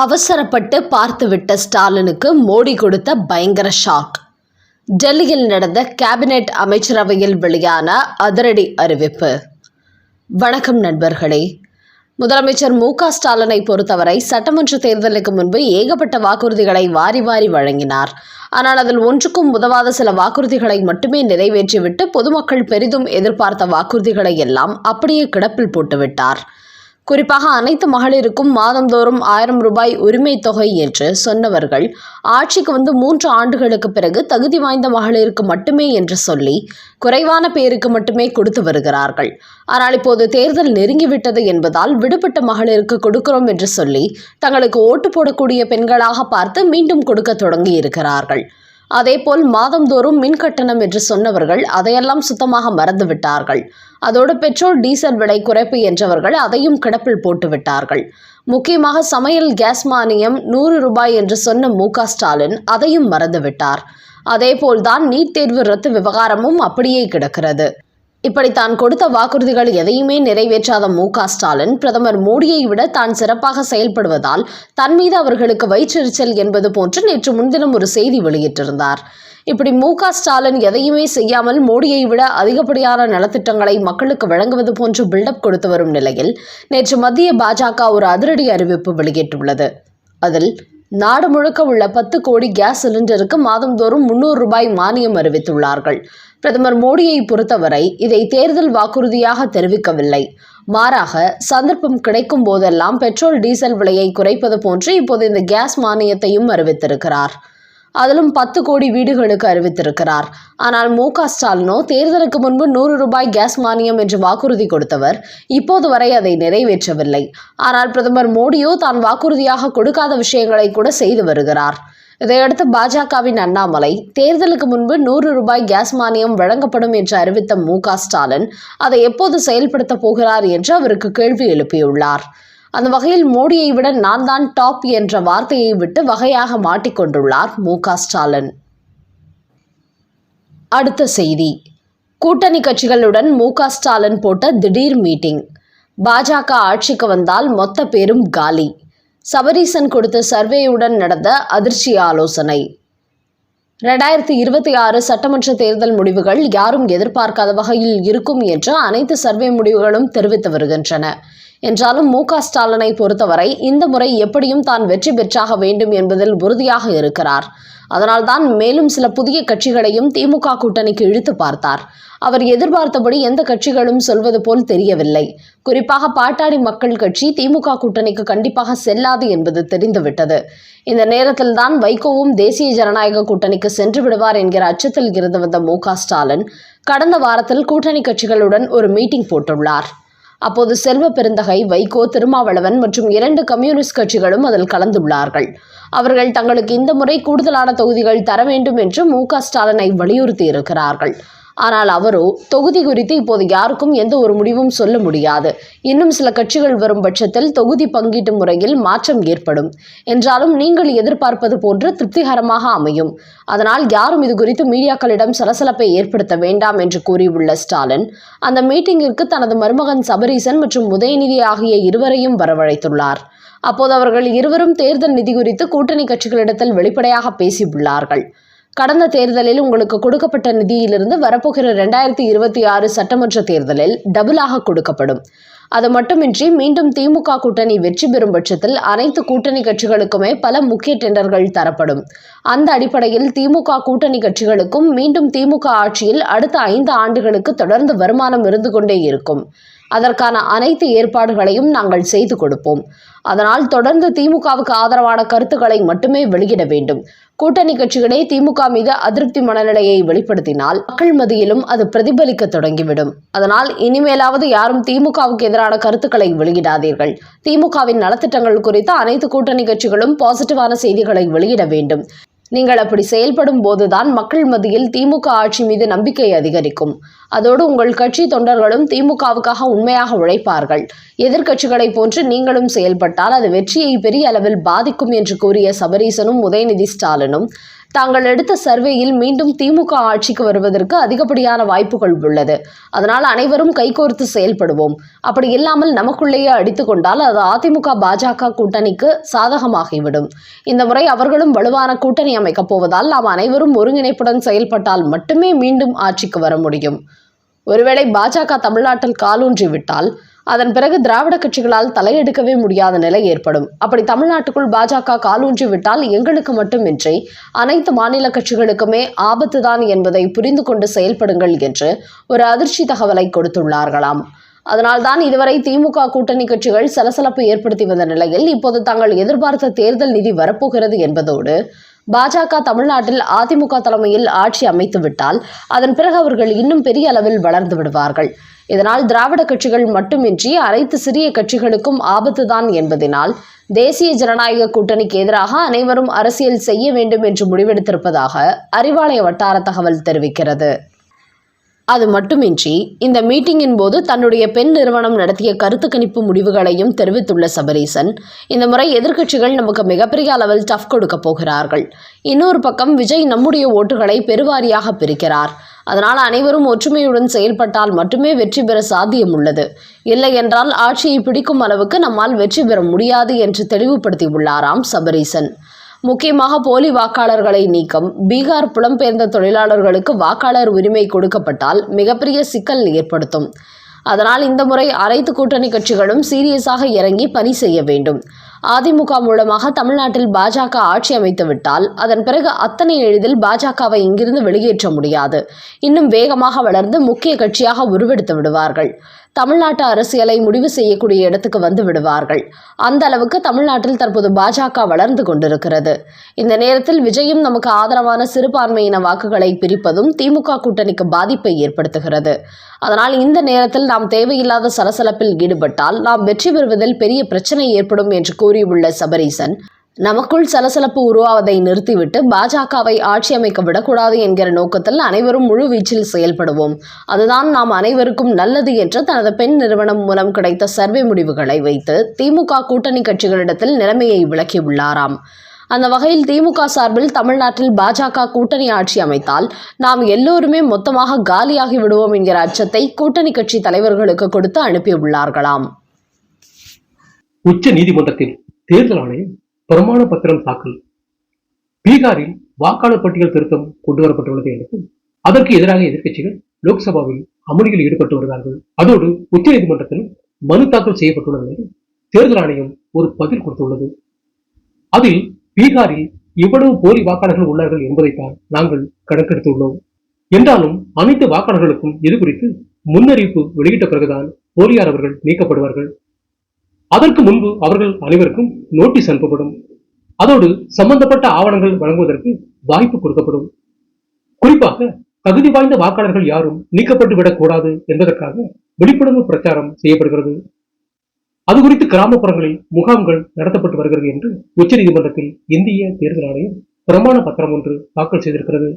அவசரப்பட்டு பார்த்துவிட்ட ஸ்டாலினுக்கு மோடி கொடுத்த பயங்கர ஷாக். டெல்லியில் நடந்த கேபினெட் அமைச்சரவையில் வெளியான அதிரடி அறிவிப்பு. வணக்கம் நண்பர்களே. முதலமைச்சர் மு க ஸ்டாலினை பொறுத்தவரை சட்டமன்ற தேர்தலுக்கு முன்பு ஏகப்பட்ட வாக்குறுதிகளை வாரி வாரி வழங்கினார். ஆனால் அதில் ஒன்றுக்கும் உதவாத சில வாக்குறுதிகளை மட்டுமே நிறைவேற்றிவிட்டு பொதுமக்கள் பெரிதும் எதிர்பார்த்த வாக்குறுதிகளை எல்லாம் அப்படியே கிடப்பில் போட்டுவிட்டார். குறிப்பாக அனைத்து மகளிருக்கும் மாதந்தோறும் ஆயிரம் ரூபாய் உரிமை தொகை என்று சொன்னவர்கள் ஆட்சிக்கு வந்து மூன்று ஆண்டுகளுக்கு பிறகு தகுதி வாய்ந்த மகளிருக்கு மட்டுமே என்று சொல்லி குறைவான பேருக்கு மட்டுமே கொடுத்து வருகிறார்கள். ஆனால் இப்போது தேர்தல் நெருங்கிவிட்டது என்பதால் விடுபட்ட மகளிருக்கு கொடுக்கிறோம் என்று சொல்லி தங்களுக்கு ஓட்டு போடக்கூடிய பெண்களாக பார்த்து மீண்டும் கொடுக்க தொடங்கி இருக்கிறார்கள் அதேபோல் மாதந்தோறும் மின் கட்டணம் என்று சொன்னவர்கள் அதையெல்லாம் சுத்தமாக மறந்துவிட்டார்கள். அதோடு பெட்ரோல் டீசல் விலை குறைப்பு என்றவர்கள் அதையும் கிடப்பில் போட்டுவிட்டார்கள். முக்கியமாக சமையல் கேஸ் மானியம் நூறு ரூபாய் என்று சொன்ன மு க ஸ்டாலின் அதையும் மறந்துவிட்டார். அதேபோல்தான் நீட் தேர்வு ரத்து விவகாரமும் அப்படியே கிடக்கிறது. இப்படி தான் கொடுத்த வாக்குறுதிகள் எதையுமே நிறைவேற்றாத மு க ஸ்டாலின் பிரதமர் மோடியை விட தான் சிறப்பாக செயல்படுவதால் தன் மீது அவர்களுக்கு வயிற்றெரிச்சல் என்பது போன்று நேற்று முன்தினம் ஒரு செய்தி வெளியிட்டிருந்தார். இப்படி மு ஸ்டாலின் எதையுமே செய்யாமல் மோடியை விட அதிகப்படியான நலத்திட்டங்களை மக்களுக்கு வழங்குவது போன்று பில்டப் கொடுத்து வரும் நிலையில் நேற்று மத்திய பாஜக ஒரு அதிரடி அறிவிப்பு வெளியிட்டுள்ளது. அதில் நாடு முழுக்க உள்ள பத்து கோடி கேஸ் சிலிண்டருக்கு மாதந்தோறும் முன்னூறு ரூபாய் மானியம் அறிவித்துள்ளார்கள். பிரதமர் மோடியை பொறுத்தவரை இதை தேர்தல் வாக்குறுதியாக தெரிவிக்கவில்லை. மாறாக சந்தர்ப்பம் கிடைக்கும் போதெல்லாம் பெட்ரோல் டீசல் விலையை குறைப்பது போன்று இப்போது இந்த கேஸ் மானியத்தையும் அறிவித்திருக்கிறார். அதிலும் பத்து கோடி வீடுகளுக்கு அறிவித்திருக்கிறார். ஆனால் மு க ஸ்டாலினோ தேர்தலுக்கு முன்பு நூறு ரூபாய் கேஸ் மானியம் என்று வாக்குறுதி கொடுத்தவர் இப்போது வரை அதை நிறைவேற்றவில்லை. ஆனால் பிரதமர் மோடியோ தான் வாக்குறுதியாக கொடுக்காத விஷயங்களை கூட செய்து வருகிறார். இதையடுத்து பாஜகவின் அண்ணாமலை தேர்தலுக்கு முன்பு நூறு ரூபாய் கேஸ் மானியம் வழங்கப்படும் என்று அறிவித்த மு க ஸ்டாலின் அதை எப்போது செயல்படுத்தப் போகிறார் என்று அவருக்கு கேள்வி எழுப்பியுள்ளார். அந்த வகையில் மோடியை விட நான் தான் டாப் என்ற வார்த்தையை விட்டு வகையாக மாட்டிக்கொண்டுள்ளார் மு ஸ்டாலின். அடுத்த செய்தி. கூட்டணி கட்சிகளுடன் மு ஸ்டாலின் போட்ட திடீர் மீட்டிங். பாஜக ஆட்சிக்கு வந்தால் மொத்த பேரும் காலி. சபரீசன் கொடுத்த சர்வேயுடன் நடந்த அதிர்ச்சி ஆலோசனை. ரெண்டாயிரத்தி இருபத்தி ஆறு சட்டமன்ற தேர்தல் முடிவுகள் யாரும் எதிர்பார்க்காத வகையில் இருக்கும் என்று அனைத்து சர்வே முடிவுகளும் தெரிவித்து வருகின்றன. என்றாலும் மு க ஸ்டாலினை பொறுத்தவரை இந்த முறை எப்படியும் தான் வெற்றி பெற்றாக வேண்டும் என்பதில் உறுதியாக இருக்கிறார். அதனால்தான் மேலும் சில புதிய கட்சிகளையும் திமுக கூட்டணிக்கு இழுத்து பார்த்தார். அவர் எதிர்பார்த்தபடி எந்த கட்சிகளும் சொல்வது போல் தெரியவில்லை. குறிப்பாக பாட்டாளி மக்கள் கட்சி திமுக கூட்டணிக்கு கண்டிப்பாக செல்லாது என்பது தெரிந்துவிட்டது. இந்த நேரத்தில் தான் வைகோவும் தேசிய ஜனநாயக கூட்டணிக்கு சென்று விடுவார் என்கிற அச்சத்தில் இருந்து வந்த மு ஸ்டாலின் கடந்த வாரத்தில் கூட்டணி கட்சிகளுடன் ஒரு மீட்டிங் போட்டுள்ளார். அப்போது செல்வ பெருந்தகை வைகோ திருமாவளவன் மற்றும் இரண்டு கம்யூனிஸ்ட் கட்சிகளும் அதில் கலந்துள்ளார்கள். அவர்கள் தங்களுக்கு இந்த முறை கூடுதலான தொகுதிகள் தர வேண்டும் என்று மு க ஸ்டாலினை வலியுறுத்தி இருக்கிறார்கள் ஆனால் அவரோ தொகுதி குறித்து இப்போது யாருக்கும் எந்த ஒரு முடிவும் சொல்ல முடியாது. இன்னும் சில கட்சிகள் வரும் பட்சத்தில் தொகுதி பங்கீட்டு முறையில் மாற்றம் ஏற்படும். என்றாலும் நீங்கள் எதிர்பார்ப்பது போன்று திருப்திகரமாக அமையும். அதனால் யாரும் இது குறித்து மீடியாக்களிடம் சலசலப்பை ஏற்படுத்த வேண்டாம் என்று கூறியுள்ள ஸ்டாலின் அந்த மீட்டிங்கிற்கு தனது மருமகன் சபரீசன் மற்றும் உதயநிதி ஆகிய இருவரையும் வரவழைத்துள்ளார். அப்போது அவர்கள் இருவரும் தேர்தல் நிதி குறித்து கூட்டணி கட்சிகளிடத்தில் வெளிப்படையாக பேசியுள்ளார்கள். கடந்த தேர்தலில் உங்களுக்கு கொடுக்கப்பட்ட நிதியிலிருந்து வரப்போகிற ரெண்டாயிரத்தி இருபத்தி ஆறு சட்டமன்ற தேர்தலில் டபுளாக கொடுக்கப்படும். அது மட்டுமின்றி மீண்டும் திமுக கூட்டணி வெற்றி பெறும் பட்சத்தில் அனைத்து கூட்டணி கட்சிகளுக்குமே பல முக்கிய டெண்டர்கள் தரப்படும். அந்த அடிப்படையில் திமுக கூட்டணி கட்சிகளுக்கும் மீண்டும் திமுக ஆட்சியில் அடுத்த ஐந்து ஆண்டுகளுக்கு தொடர்ந்து வருமானம் இருந்து கொண்டே இருக்கும். அதற்கான அனைத்து ஏற்பாடுகளையும் நாங்கள் செய்து கொடுப்போம். அதனால் தொடர்ந்து திமுகவுக்கு ஆதரவான கருத்துக்களை மட்டுமே வெளியிட வேண்டும். கூட்டணி கட்சிகளே திமுக மீது அதிருப்தி மனநிலையை வெளிப்படுத்தினால் மக்கள் மத்தியிலும் அது பிரதிபலிக்க தொடங்கிவிடும். அதனால் இனிமேலாவது யாரும் திமுகவுக்கு எதிரான கருத்துக்களை வெளியிடாதீர்கள். திமுகவின் நலத்திட்டங்கள் குறித்து அனைத்து கூட்டணி கட்சிகளும் பாசிட்டிவான செய்திகளை வெளியிட வேண்டும். நீங்கள் அப்படி செயல்படும் போதுதான் மக்கள் மத்தியில் திமுக ஆட்சி மீது நம்பிக்கை அதிகரிக்கும். அதோடு உங்கள் கட்சி தொண்டர்களும் திமுகவுக்காக உண்மையாக உழைப்பார்கள். எதிர்க்கட்சிகளை போன்று நீங்களும் செயல்பட்டால் அது வெற்றியை பெரிய அளவில் பாதிக்கும் என்று கூறிய சபரீசனும் உதயநிதி ஸ்டாலினும் தாங்கள் எடுத்த சர்வேயில் மீண்டும் திமுக ஆட்சிக்கு வருவதற்கு அதிகப்படியான வாய்ப்புகள் உள்ளது. அதனால் அனைவரும் கைகோர்த்து செயல்படுவோம். அப்படி இல்லாமல் நமக்குள்ளேயே அடித்து கொண்டால் அது அதிமுக பாஜக கூட்டணிக்கு சாதகமாகிவிடும். இந்த முறை அவர்களும் வலுவான கூட்டணி அமைக்கப் போவதால் நாம் அனைவரும் ஒருங்கிணைப்புடன் செயல்பட்டால் மட்டுமே மீண்டும் ஆட்சிக்கு வர முடியும். ஒருவேளை பாஜக தமிழ்நாட்டில் காலூன்றி விட்டால் அதன் பிறகு திராவிட கட்சிகளால் தலையெடுக்கவே முடியாத நிலை ஏற்படும். அப்படி தமிழ்நாட்டுக்குள் பாஜக காலூன்றி விட்டால் எங்களுக்கு மட்டுமின்றி அனைத்து மாநில கட்சிகளுக்குமே ஆபத்துதான் என்பதை புரிந்து கொண்டு செயல்படுங்கள் என்று ஒரு அதிர்ச்சி தகவலை கொடுத்துள்ளார்களாம். அதனால்தான் இதுவரை திமுக கூட்டணி கட்சிகள் சலசலப்பு ஏற்படுத்தி வந்த நிலையில் இப்போது தாங்கள் எதிர்பார்த்த தேர்தல் நிதி வரப்போகிறது என்பதோடு பாஜக தமிழ்நாட்டில் அதிமுக தலைமையில் ஆட்சி அமைத்துவிட்டால் அதன் பிறகு அவர்கள் இன்னும் பெரிய அளவில் வளர்ந்து விடுவார்கள். இதனால் திராவிட கட்சிகள் மட்டுமின்றி அனைத்து சிறிய கட்சிகளுக்கும் ஆபத்துதான் என்பதனால் தேசிய ஜனநாயக கூட்டணிக்கு எதிராக அனைவரும் அரசியல் செய்ய வேண்டும் என்று முடிவெடுத்திருப்பதாக அறிவாலய வட்டார தகவல் தெரிவிக்கிறது. அது மட்டுமின்றி இந்த மீட்டிங்கின் போது தன்னுடைய பெண் நிறுவனம் நடத்திய கருத்து கணிப்பு முடிவுகளையும் தெரிவித்துள்ள சபரீசன் இந்த முறை எதிர்க்கட்சிகள் நமக்கு மிகப்பெரிய அளவில் டஃப் கொடுக்க போகிறார்கள். இன்னொரு பக்கம் விஜய் நம்முடைய ஓட்டுகளை பெருவாரியாக பிரிக்கிறார். அதனால் அனைவரும் ஒற்றுமையுடன் செயல்பட்டால் மட்டுமே வெற்றி பெற சாத்தியம் உள்ளது. இல்லை என்றால் ஆட்சியை பிடிக்கும் அளவுக்கு நம்மால் வெற்றி பெற முடியாது என்று தெளிவுபடுத்தியுள்ளாராம் சபரீசன். முக்கியமாக போலி வாக்காளர்களை நீக்கம். பீகார் புலம்பெயர்ந்த தொழிலாளர்களுக்கு வாக்காளர் உரிமை கொடுக்கப்பட்டால் மிகப்பெரிய சிக்கல் ஏற்படுத்தும். அதனால் இந்த முறை அனைத்து கூட்டணி கட்சிகளும் சீரியஸாக இறங்கி பணி செய்ய வேண்டும். அதிமுக மூலமாக தமிழ்நாட்டில் பாஜக ஆட்சி அமைத்து விட்டால் அதன் பிறகு அத்தனை எளிதில் பாஜகவை இங்கிருந்து வெளியேற்ற முடியாது. இன்னும் வேகமாக வளர்ந்து முக்கிய கட்சியாக உருவெடுத்து விடுவார்கள். தமிழ்நாட்டு அரசியலை முடிவு செய்யக்கூடிய இடத்துக்கு வந்து விடுவார்கள். அந்த அளவுக்கு தமிழ்நாட்டில் தற்போது பாஜக வளர்ந்து கொண்டிருக்கிறது. இந்த நேரத்தில் விஜயும் நமக்கு ஆதரவான சிறுபான்மையின வாக்குகளை பிரிப்பதும் திமுக கூட்டணிக்கு பாதிப்பை ஏற்படுத்துகிறது. அதனால் இந்த நேரத்தில் நாம் தேவையில்லாத சலசலப்பில் ஈடுபட்டால் நாம் வெற்றி பெறுவதில் பெரிய பிரச்சனை ஏற்படும் என்று கூறியுள்ள சபரீசன் நமக்குள் சலசலப்பு உருவாவதை நிறுத்திவிட்டு பாஜகவை ஆட்சி அமைக்க விடக்கூடாது என்கிற நோக்கத்தில் அனைவரும் முழு வீச்சில் செயல்படுவோம். அதுதான் நாம் அனைவருக்கும் நல்லது என்று தனது பெண் நிறுவனம் மூலம் கிடைத்த சர்வே முடிவுகளை வைத்து திமுக கூட்டணி கட்சிகளிடத்தில் நிலைமையை விளக்கியுள்ளாராம். அந்த வகையில் திமுக சார்பில் தமிழ்நாட்டில் பாஜக கூட்டணி ஆட்சி அமைத்தால் நாம் எல்லோருமே மொத்தமாக காலியாகி விடுவோம் என்கிற அச்சத்தை கூட்டணி கட்சி தலைவர்களுக்கு கொடுத்து அனுப்பியுள்ளார்களாம். உச்ச நீதிமன்றத்தில் தேர்தல் ஆணையம் பிரமாண பத்திரம் தாக்கல். பீகாரில் வாக்காளர் பட்டியல் திருத்தம் கொண்டு வரப்பட்டுள்ளது அடுத்து அதற்கு எதிராக எதிர்க்கட்சிகள் லோக்சபாவில் அமளியில் ஈடுபட்டு வருகிறார்கள். அதோடு உச்ச நீதிமன்றத்தில் மனு தாக்கல் செய்யப்பட்டுள்ள நிலையில் தேர்தல் ஆணையம் ஒரு பதில் கொடுத்துள்ளது. அதில் பீகாரில் இவ்வளவு போலி வாக்காளர்கள் உள்ளார்கள் என்பதைத்தான் நாங்கள் கணக்கெடுத்துள்ளோம். என்றாலும் அனைத்து வாக்காளர்களுக்கும் இது குறித்து முன்னறிவிப்பு வெளியிட்ட பிறகுதான் போலியார் அவர்கள் நீக்கப்படுவார்கள். அதற்கு முன்பு அவர்கள் அனைவருக்கும் நோட்டீஸ் அனுப்பப்படும். அதோடு சம்பந்தப்பட்ட ஆவணங்கள் வழங்குவதற்கு வாய்ப்பு கொடுக்கப்படும். குறிப்பாக தகுதி வாய்ந்த வாக்காளர்கள் யாரும் நீக்கப்பட்டு விடக்கூடாது என்பதற்காக விழிப்புணர்வு பிரச்சாரம் செய்யப்படுகிறது. அது குறித்து கிராமப்புறங்களில் முகாம்கள் நடத்தப்பட்டு வருகிறது என்று உச்சநீதிமன்றத்தில் இந்திய தேர்தல் ஆணையம் பிரமாண பத்திரம் ஒன்று தாக்கல் செய்திருக்கிறது.